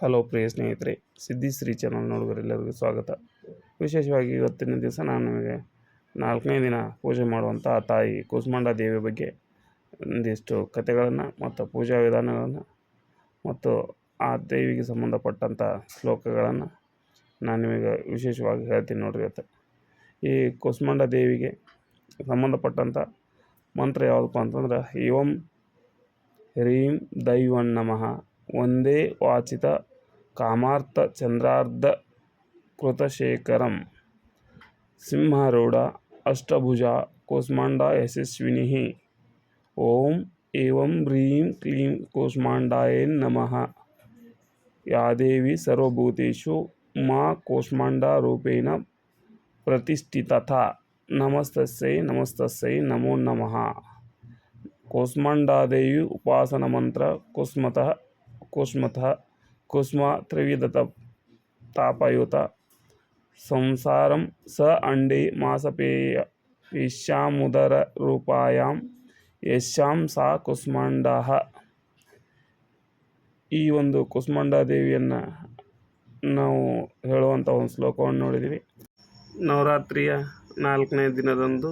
Hello ಪ್ರಿಯ ಸ್ನೇಹಿತರೆ ಸಿದ್ಧಿಶ್ರೀ channel ನೋಡುಗರೆಲ್ಲರಿಗೂ ಸ್ವಾಗತ. ವಿಶೇಷವಾಗಿ ಇವತ್ತಿನ ದಿವಸ ನಾನು ನಿಮಗೆ ನಾಲ್ಕನೇ ದಿನ ಪೂಜೆ ಮಾಡುವಂಥ ತಾಯಿ ಕೂಸ್ಮಾಂಡ ದೇವಿ ಬಗ್ಗೆ ಒಂದಿಷ್ಟು ಕಥೆಗಳನ್ನು ಮತ್ತು ಪೂಜಾ ವಿಧಾನಗಳನ್ನು ಮತ್ತು ಆ ದೇವಿಗೆ ಸಂಬಂಧಪಟ್ಟಂಥ ಶ್ಲೋಕಗಳನ್ನು ನಾನು ನಿಮಗೆ ವಿಶೇಷವಾಗಿ ಹೇಳ್ತೀನಿ ನೋಡ್ರಿ ಇವತ್ತು. ಈ ಕೂಸ್ಮಾಂಡ ದೇವಿಗೆ ಸಂಬಂಧಪಟ್ಟಂಥ ಮಂತ್ರ ಯಾವುದಪ್ಪ ಅಂತಂದ್ರೆ ಓಂ ಹ್ರೀಂ ದೈವನ್ ನಮಃ, ಒಂದೇ ವಾಚಿತ कामार्थचन्द्रार्धकृतशेखरं सिंहारूढ अष्टभुजा कूष्माण्डा यशस्विनिः। ओम एवं ह्रीं क्लीं कूष्माण्डायै नमः। या देवी सर्वभूतेषु मा कूष्माण्डारूपेण प्रतिष्ठितथा। नमस्त नमस्त नमो नमः। मंत्र उपासनमन्त्रकुस्मतः कुस्मतः ಕುಸ್ಮ ತ್ರಿವಿಧತ ತಾಪಯುತ ಸಂಸಾರಂ ಸ ಅಂಡಿ ಮಾಸಪೇಯ ಯಶ್ಯಾಮುದರ ರೂಪಾಯಂ ಯಶಾಂ ಸಾ ಕುಸ್ಮಾಂಡಃ ಈ ಒಂದು ಕುಸ್ಮಾಂಡ ದೇವಿಯನ್ನು ನಾವು ಹೇಳುವಂಥ ಒಂದು ಶ್ಲೋಕವನ್ನು ನೋಡಿದ್ದೀವಿ ನವರಾತ್ರಿಯ ನಾಲ್ಕನೇ ದಿನದಂದು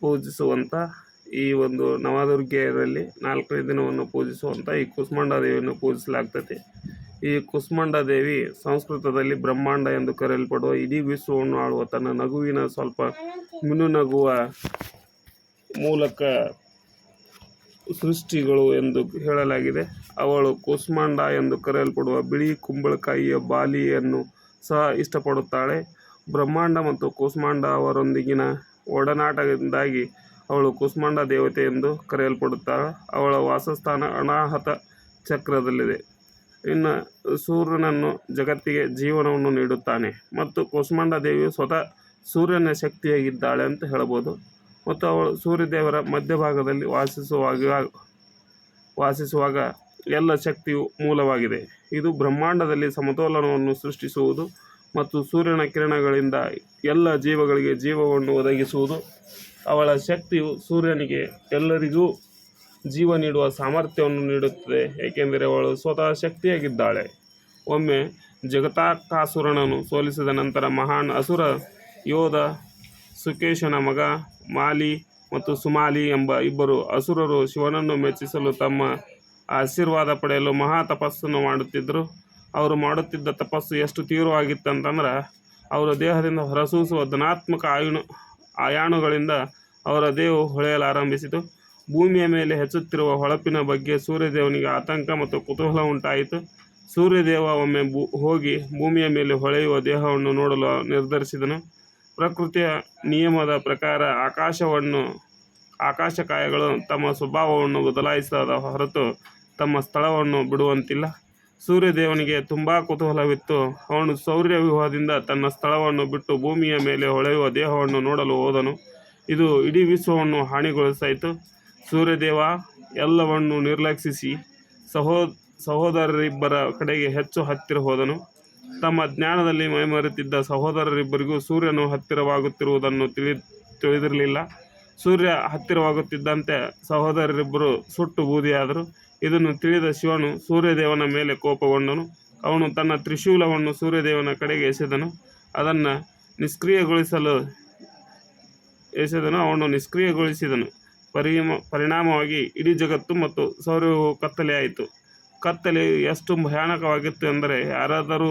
ಪೂಜಿಸುವಂಥ ಈ ಒಂದು ನವದುರ್ಗೆಯಲ್ಲಿ ನಾಲ್ಕನೇ ದಿನವನ್ನು ಪೂಜಿಸುವಂಥ ಈ ಕುಸ್ಮಾಂಡ ದೇವಿಯನ್ನು ಪೂಜಿಸಲಾಗ್ತದೆ. ಈ ಕುಸ್ಮಾಂಡ ದೇವಿ ಸಂಸ್ಕೃತದಲ್ಲಿ ಬ್ರಹ್ಮಾಂಡ ಎಂದು ಕರೆಯಲ್ಪಡುವ ಇಡೀ ವಿಶ್ವವನ್ನು ಆಳುವ ತನ್ನ ನಗುವಿನ ಸ್ವಲ್ಪ ಮಿನು ನಗುವ ಮೂಲಕ ಸೃಷ್ಟಿಗಳು ಎಂದು ಹೇಳಲಾಗಿದೆ. ಅವಳು ಕುಸ್ಮಾಂಡ ಎಂದು ಕರೆಯಲ್ಪಡುವ ಬಿಳಿ ಕುಂಬಳಕಾಯಿಯ ಬಾಲಿಯನ್ನು ಸಹ ಇಷ್ಟಪಡುತ್ತಾಳೆ. ಬ್ರಹ್ಮಾಂಡ ಮತ್ತು ಕುಸ್ಮಾಂಡ ಅವರೊಂದಿಗಿನ ಒಡನಾಟದಿಂದಾಗಿ ಅವಳು ಕುಸ್ಮಾಂಡ ದೇವತೆ ಎಂದು ಕರೆಯಲ್ಪಡುತ್ತಾಳೆ ಅವಳ ವಾಸಸ್ಥಾನ ಅನಾಹತ ಚಕ್ರದಲ್ಲಿದೆ. ಇನ್ನು ಸೂರ್ಯನನ್ನು ಜಗತ್ತಿಗೆ ಜೀವನವನ್ನು ನೀಡುತ್ತಾನೆ ಮತ್ತು ಕುಸ್ಮಾಂಡ ದೇವಿಯು ಸ್ವತಃ ಸೂರ್ಯನ ಶಕ್ತಿಯಾಗಿದ್ದಾಳೆ ಅಂತ ಹೇಳಬಹುದು. ಮತ್ತು ಅವಳು ಸೂರ್ಯದೇವರ ಮಧ್ಯಭಾಗದಲ್ಲಿ ವಾಸಿಸುವಾಗ ವಾಸಿಸುವಾಗ ಎಲ್ಲ ಶಕ್ತಿಯು ಮೂಲವಾಗಿದೆ. ಇದು ಬ್ರಹ್ಮಾಂಡದಲ್ಲಿ ಸಮತೋಲನವನ್ನು ಸೃಷ್ಟಿಸುವುದು ಮತ್ತು ಸೂರ್ಯನ ಕಿರಣಗಳಿಂದ ಎಲ್ಲ ಜೀವಗಳಿಗೆ ಜೀವವನ್ನು ಒದಗಿಸುವುದು. ಅವಳ ಶಕ್ತಿಯು ಸೂರ್ಯನಿಗೆ ಎಲ್ಲರಿಗೂ ಜೀವ ನೀಡುವ ಸಾಮರ್ಥ್ಯವನ್ನು ನೀಡುತ್ತದೆ, ಏಕೆಂದರೆ ಅವಳು ಸ್ವತಃ ಶಕ್ತಿಯಾಗಿದ್ದಾಳೆ. ಒಮ್ಮೆ ಜಗತಾಕಾಸುರನನ್ನು ಸೋಲಿಸಿದ ನಂತರ ಮಹಾನ್ ಅಸುರ ಯೋಧ ಸುಕೇಶನ ಮಗ ಮಾಲಿ ಮತ್ತು ಸುಮಾಲಿ ಎಂಬ ಇಬ್ಬರು ಅಸುರರು ಶಿವನನ್ನು ಮೆಚ್ಚಿಸಲು ತಮ್ಮ ಆಶೀರ್ವಾದ ಪಡೆಯಲು ಮಹಾ ತಪಸ್ಸನ್ನು ಮಾಡುತ್ತಿದ್ದರು. ಅವರು ಮಾಡುತ್ತಿದ್ದ ತಪಸ್ಸು ಎಷ್ಟು ತೀವ್ರವಾಗಿತ್ತಂತಂದ್ರೆ, ಅವರ ದೇಹದಿಂದ ಹೊರಸೂಸುವ ಧನಾತ್ಮಕ ಆಯುಣು ಆಯಾಣುಗಳಿಂದ ಅವರ ದೇಹವು ಹೊಳೆಯಲಾರಂಭಿಸಿತು ಭೂಮಿಯ ಮೇಲೆ ಹೆಚ್ಚುತ್ತಿರುವ ಹೊಳಪಿನ ಬಗ್ಗೆ ಸೂರ್ಯದೇವನಿಗೆ ಆತಂಕ ಮತ್ತು ಕುತೂಹಲ ಉಂಟಾಯಿತು. ಸೂರ್ಯದೇವ ಒಮ್ಮೆ ಭೂ, ಹೋಗಿ ಭೂಮಿಯ ಮೇಲೆ ಹೊಳೆಯುವ ದೇಹವನ್ನು ನೋಡಲು ನಿರ್ಧರಿಸಿದನು. ಪ್ರಕೃತಿಯ ನಿಯಮದ ಪ್ರಕಾರ ಆಕಾಶವನ್ನು, ಆಕಾಶಕಾಯಗಳು ತಮ್ಮ ಸ್ವಭಾವವನ್ನು ಬದಲಾಯಿಸದ ಹೊರತು ತಮ್ಮ ಸ್ಥಳವನ್ನು ಬಿಡುವಂತಿಲ್ಲ. ಸೂರ್ಯದೇವನಿಗೆ ತುಂಬ ಕುತೂಹಲವಿತ್ತು. ಅವನು ಸೌರ್ಯ ವಿವಾಹದಿಂದ ತನ್ನ ಸ್ಥಳವನ್ನು ಬಿಟ್ಟು ಭೂಮಿಯ ಮೇಲೆ ಹೊಳೆಯುವ ದೇಹವನ್ನು ನೋಡಲು ಹೋದನು. ಇದು ಇಡೀ ವಿಶ್ವವನ್ನು ಹಾನಿಗೊಳಿಸಾಯಿತು. ಸೂರ್ಯದೇವ, ಎಲ್ಲವನ್ನು ನಿರ್ಲಕ್ಷಿಸಿ ಸಹೋ, ಸಹೋದರರಿಬ್ಬರ ಕಡೆಗೆ ಹೆಚ್ಚು ಹತ್ತಿರ ಹೋದನು. ತಮ್ಮ ಜ್ಞಾನದಲ್ಲಿ ಮೈಮರೆತಿದ್ದ ಸಹೋದರರಿಬ್ಬರಿಗೂ ಸೂರ್ಯನು ಹತ್ತಿರವಾಗುತ್ತಿರುವುದನ್ನು ತಿಳಿ, ತಿಳಿದಿರಲಿಲ್ಲ. ಸೂರ್ಯ ಹತ್ತಿರವಾಗುತ್ತಿದ್ದಂತೆ ಸಹೋದರರಿಬ್ಬರು ಸುಟ್ಟು ಬೂದಿಯಾದರು. ಇದನ್ನು ತಿಳಿದ ಶಿವನು ಸೂರ್ಯದೇವನ ಮೇಲೆ ಕೋಪಗೊಂಡನು. ಅವನು ತನ್ನ ತ್ರಿಶೂಲವನ್ನು ಸೂರ್ಯದೇವನ ಕಡೆಗೆ ಎಸೆದನು. ಅದನ್ನು ನಿಷ್ಕ್ರಿಯಗೊಳಿಸಲು ಎಸೆದನು. ಅವನು ನಿಷ್ಕ್ರಿಯಗೊಳಿಸಿದನು. ಪರಿಮ, ಪರಿಣಾಮವಾಗಿ ಇಡೀ ಜಗತ್ತು ಮತ್ತು ಸೌರ್ಯವು ಕತ್ತಲೆಯಾಯಿತು ಕತ್ತಲೆ ಎಷ್ಟು ಭಯಾನಕವಾಗಿತ್ತು ಎಂದರೆ, ಯಾರಾದರೂ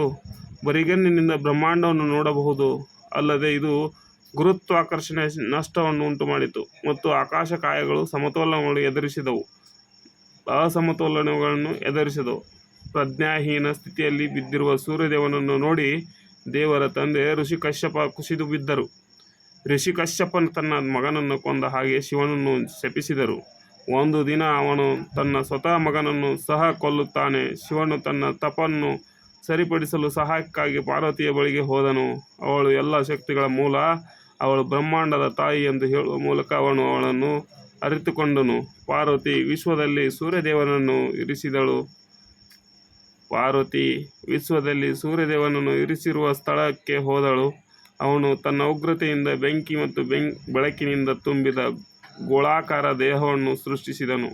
ಬರಿಗಣ್ಣಿನಿಂದ ಬ್ರಹ್ಮಾಂಡವನ್ನು ನೋಡಬಹುದು ಅಲ್ಲದೆ ಇದು ಗುರುತ್ವಾಕರ್ಷಣೆ ನಷ್ಟವನ್ನು ಉಂಟು ಮಾಡಿತು ಮತ್ತು ಆಕಾಶಕಾಯಗಳು ಸಮತೋಲನವನ್ನು ಎದುರಿಸಿದವು. ಅಸಮತೋಲನಗಳನ್ನು ಎದುರಿಸಿದವು. ಪ್ರಜ್ಞಾಹೀನ ಸ್ಥಿತಿಯಲ್ಲಿ ಬಿದ್ದಿರುವ ಸೂರ್ಯದೇವನನ್ನು ನೋಡಿ ದೇವರ ತಂದೆ ಋಷಿ ಕಶ್ಯಪ ಕುಸಿದು ಬಿದ್ದರು. ಋಷಿ ಕಶ್ಯಪನು ತನ್ನ ಮಗನನ್ನು ಕೊಂದ ಹಾಗೆ ಶಿವನನ್ನು ಶಪಿಸಿದರು. ಒಂದು ದಿನ ಅವನು ತನ್ನ ಸ್ವತಃ ಮಗನನ್ನು ಸಹ ಕೊಲ್ಲುತ್ತಾನೆ. ಶಿವನು ತನ್ನ ತಪನ್ನು ಸರಿಪಡಿಸಲು ಸಹಾಯಕ್ಕಾಗಿ ಪಾರ್ವತಿಯ ಬಳಿಗೆ ಹೋದನು. ಅವಳು ಎಲ್ಲ ಶಕ್ತಿಗಳ ಮೂಲ, ಅವಳು ಬ್ರಹ್ಮಾಂಡದ ತಾಯಿ ಎಂದು ಹೇಳುವ ಮೂಲಕ ಅವನು ಅವಳನ್ನು ಅರಿತುಕೊಂಡನು. ಪಾರ್ವತಿ ವಿಶ್ವದಲ್ಲಿ ಸೂರ್ಯದೇವನನ್ನು ಇರಿಸಿದಳು. ಪಾರ್ವತಿ ವಿಶ್ವದಲ್ಲಿ ಸೂರ್ಯದೇವನನ್ನು ಇರಿಸಿರುವ ಸ್ಥಳಕ್ಕೆ ಹೋದಳು. ಅವನು ತನ್ನ ಉಗ್ರತೆಯಿಂದ ಬೆಂಕಿ ಮತ್ತು ಬೆಂ, ಬೆಳಕಿನಿಂದ ತುಂಬಿದ ಗೋಳಾಕಾರ ದೇಹವನ್ನು ಸೃಷ್ಟಿಸಿದನು.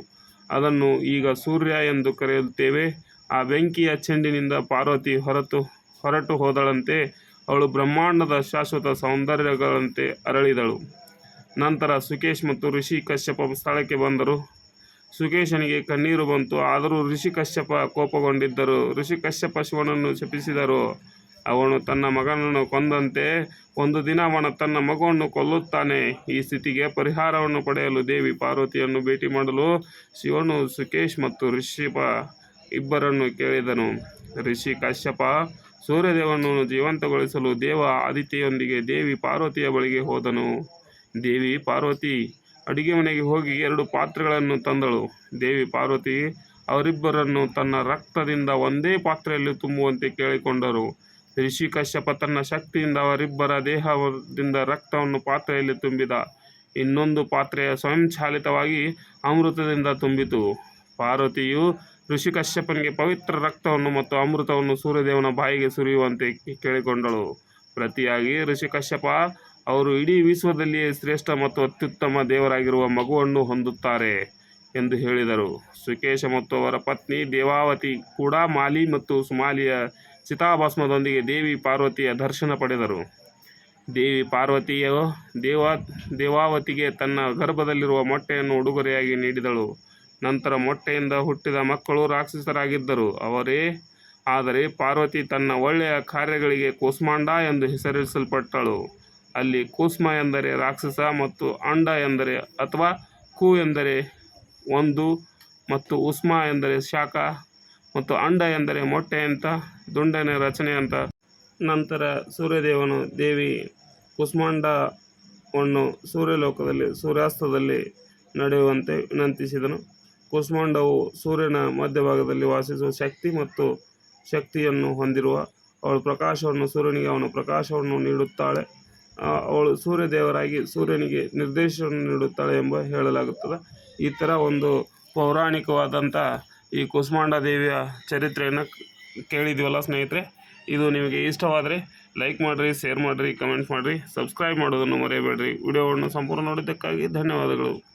ಅದನ್ನು ಈಗ ಸೂರ್ಯ ಎಂದು ಕರೆಯುತ್ತೇವೆ. ಆ ಬೆಂಕಿಯ ಚೆಂಡಿನಿಂದ ಪಾರ್ವತಿ ಹೊರತು, ಹೊರಟು ಹೋದಳಂತೆ ಅವಳು ಬ್ರಹ್ಮಾಂಡದ ಶಾಶ್ವತ ಸೌಂದರ್ಯಗಳಂತೆ ಅರಳಿದಳು. ನಂತರ ಸುಕೇಶ್ ಮತ್ತು ಋಷಿ ಕಶ್ಯಪ ಸ್ಥಳಕ್ಕೆ ಬಂದರು. ಸುಕೇಶನಿಗೆ ಕಣ್ಣೀರು ಬಂತು. ಆದರೂ ಋಷಿ ಕಶ್ಯಪ ಕೋಪಗೊಂಡಿದ್ದರು. ಋಷಿ ಕಶ್ಯಪ ಶಿವನನ್ನು ಶಪಿಸಿದರು. ಅವನು ತನ್ನ ಮಗನನ್ನು ಕೊಂದಂತೆ ಒಂದು ದಿನ ಅವನ ತನ್ನ ಮಗುವನ್ನು ಕೊಲ್ಲುತ್ತಾನೆ. ಈ ಸ್ಥಿತಿಗೆ ಪರಿಹಾರವನ್ನು ಪಡೆಯಲು ದೇವಿ ಪಾರ್ವತಿಯನ್ನು ಭೇಟಿ ಮಾಡಲು ಶಿವನು, ಸುಕೇಶ್ ಮತ್ತು ಋಷಿಪ ಇಬ್ಬರನ್ನು ಕೇಳಿದನು. ಋಷಿ ಕಶ್ಯಪ ಸೂರ್ಯದೇವನನ್ನು ಜೀವಂತಗೊಳಿಸಲು ದೇವ ಆದಿತ್ಯೆಯೊಂದಿಗೆ ದೇವಿ ಪಾರ್ವತಿಯ ಬಳಿಗೆ ಹೋದನು. ದೇವಿ ಪಾರ್ವತಿ ಅಡುಗೆ ಮನೆಗೆ ಹೋಗಿ ಎರಡು ಪಾತ್ರೆಗಳನ್ನು ತಂದಳು. ದೇವಿ ಪಾರ್ವತಿ ಅವರಿಬ್ಬರನ್ನು ತನ್ನ ರಕ್ತದಿಂದ ಒಂದೇ ಪಾತ್ರೆಯಲ್ಲಿ ತುಂಬುವಂತೆ ಕೇಳಿಕೊಂಡರು. ಋಷಿ ಕಶ್ಯಪ ತನ್ನ ಶಕ್ತಿಯಿಂದ ಅವರಿಬ್ಬರ ದೇಹದಿಂದ ರಕ್ತವನ್ನು ಪಾತ್ರೆಯಲ್ಲಿ ತುಂಬಿದ. ಇನ್ನೊಂದು ಪಾತ್ರೆಯ ಸ್ವಯಂಚಾಲಿತವಾಗಿ ಅಮೃತದಿಂದ ತುಂಬಿತು. ಪಾರ್ವತಿಯು ಋಷಿ ಕಶ್ಯಪನಿಗೆ ಪವಿತ್ರ ರಕ್ತವನ್ನು ಮತ್ತು ಅಮೃತವನ್ನು ಸೂರ್ಯದೇವನ ಬಾಯಿಗೆ ಸುರಿಯುವಂತೆ ಕೇಳಿಕೊಂಡಳು. ಪ್ರತಿಯಾಗಿ ಋಷಿ ಕಶ್ಯಪ ಅವರು ಇಡೀ ವಿಶ್ವದಲ್ಲಿಯೇ ಶ್ರೇಷ್ಠ ಮತ್ತು ಅತ್ಯುತ್ತಮ ದೇವರಾಗಿರುವ ಮಗುವನ್ನು ಹೊಂದುತ್ತಾರೆ ಎಂದು ಹೇಳಿದರು. ಸುಕೇಶ ಮತ್ತು ಅವರ ಪತ್ನಿ ದೇವಾವತಿ ಕೂಡ ಮಾಲಿ ಮತ್ತು ಸುಮಾಲಿಯ ಚಿತಾಭಸ್ಮದೊಂದಿಗೆ ದೇವಿ ಪಾರ್ವತಿಯ ದರ್ಶನ ಪಡೆದರು. ದೇವಿ ಪಾರ್ವತಿಯು ದೇವ, ದೇವಾವತಿಗೆ ತನ್ನ ಗರ್ಭದಲ್ಲಿರುವ ಮೊಟ್ಟೆಯನ್ನು ಉಡುಗೊರೆಯಾಗಿ ನೀಡಿದಳು. ನಂತರ ಮೊಟ್ಟೆಯಿಂದ ಹುಟ್ಟಿದ ಮಕ್ಕಳು ರಾಕ್ಷಸರಾಗಿದ್ದರು. ಅವರೇ, ಆದರೆ ಪಾರ್ವತಿ ತನ್ನ ಒಳ್ಳೆಯ ಕಾರ್ಯಗಳಿಗೆ ಕೋಸ್ಮಾಂಡ ಎಂದು ಹೆಸರಿಸಲ್ಪಟ್ಟಳು. ಅಲ್ಲಿ ಕೂಸ್ಮ ಎಂದರೆ ರಾಕ್ಷಸ ಮತ್ತು ಅಂಡ ಎಂದರೆ ಅಥವಾ ಕು ಎಂದರೆ ಒಂದು ಮತ್ತು ಉಸ್ಮ ಎಂದರೆ ಶಾಖ ಮತ್ತು ಅಂಡ ಎಂದರೆ ಮೊಟ್ಟೆ ಅಂತ, ದುಂಡನೆ ರಚನೆ ಅಂತ. ನಂತರ ಸೂರ್ಯದೇವನು ದೇವಿ ಕುಸ್ಮಾಂಡವನ್ನು ಸೂರ್ಯಲೋಕದಲ್ಲಿ, ಸೂರ್ಯಾಸ್ತದಲ್ಲಿ ನಡೆಯುವಂತೆ ವಿನಂತಿಸಿದನು. ಕುಸ್ಮಾಂಡವು ಸೂರ್ಯನ ಮಧ್ಯಭಾಗದಲ್ಲಿ ವಾಸಿಸುವ ಶಕ್ತಿ ಮತ್ತು ಶಕ್ತಿಯನ್ನು ಹೊಂದಿರುವ, ಅವಳು ಪ್ರಕಾಶವನ್ನು, ಸೂರ್ಯನಿಗೆ ಅವನು ಪ್ರಕಾಶವನ್ನು ನೀಡುತ್ತಾಳೆ. ಅವಳು ಸೂರ್ಯದೇವರಾಗಿ ಸೂರ್ಯನಿಗೆ ನಿರ್ದೇಶನ ನೀಡುತ್ತಾಳೆ ಎಂಬ ಹೇಳಲಾಗುತ್ತದೆ. ಈ ಥರ ಒಂದು ಪೌರಾಣಿಕವಾದಂಥ ಈ ಕುಸ್ಮಾಂಡ ದೇವಿಯ ಚರಿತ್ರೆಯನ್ನು ಕೇಳಿದೀವಲ್ಲ ಸ್ನೇಹಿತರೆ? ಇದು ನಿಮಗೆ ಇಷ್ಟವಾದರೆ ಲೈಕ್ ಮಾಡಿರಿ, ಶೇರ್ ಮಾಡಿರಿ, ಕಮೆಂಟ್ ಮಾಡಿರಿ, ಸಬ್ಸ್ಕ್ರೈಬ್ ಮಾಡೋದನ್ನು ಮರೆಯಬೇಡ್ರಿ. ವಿಡಿಯೋವನ್ನು ಸಂಪೂರ್ಣ ನೋಡಿದ್ದಕ್ಕಾಗಿ ಧನ್ಯವಾದಗಳು.